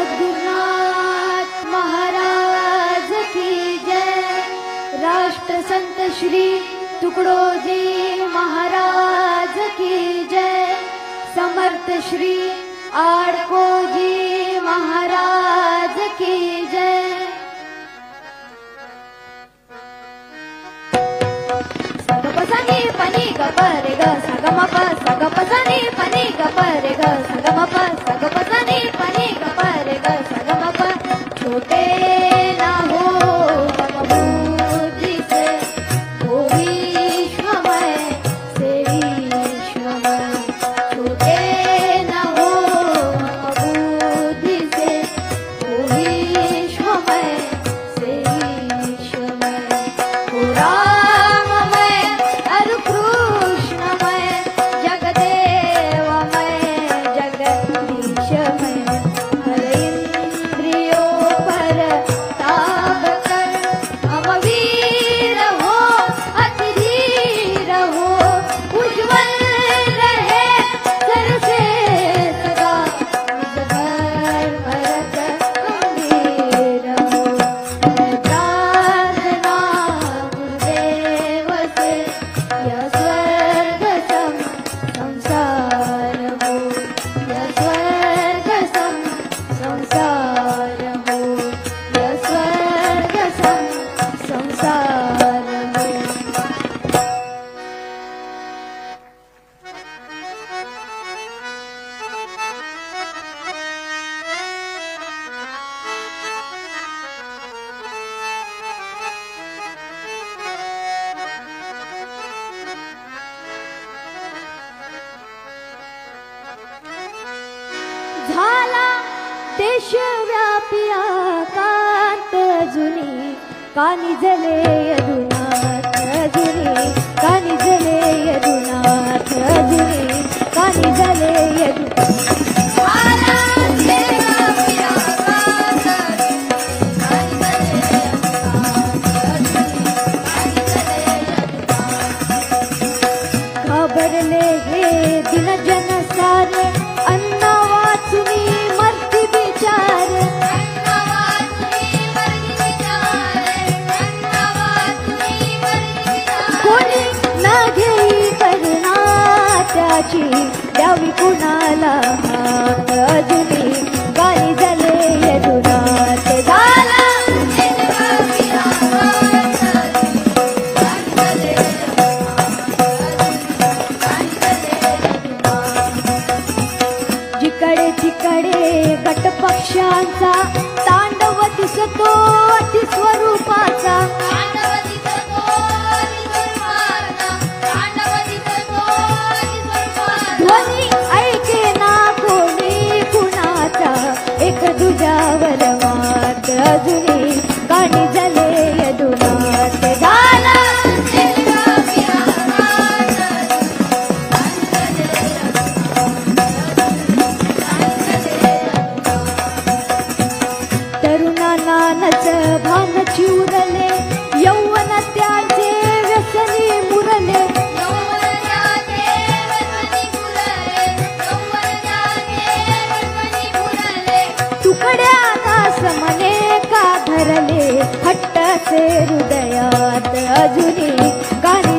सद्गुरुनाथ महाराज की जय। राष्ट्र संत श्री तुकडोजी महाराज की जय। समर्थ श्री आडकोजी महाराज की जय। सगपसनी पनी गपरे ग सगमप सगपसनी पनी गपरे ग सगमप सगपसनी पनी गप झाला देशव्यापी कांत जुनी. कानी जले यदुनाथ जुनी. कानी जले यदुनाथ जुनी. कानी जले यदु घाबरले हे दिन जन सारे द्यावी कुणाला हात अजुनी गाणी झाले जिकडे तिकडे गट पक्ष्यांचा तांडव दिसतो अति स्वरूपाचा. ध्वनी ऐके ना कोणी कुणाचा? एक दुजावर मात अजुनी भानच नच भान चिवरले यौवन त्याचे व्यसनी मुरले. तुकड्या दास मने का धरले? हट्टाचे हृदयात अजुनी गाणी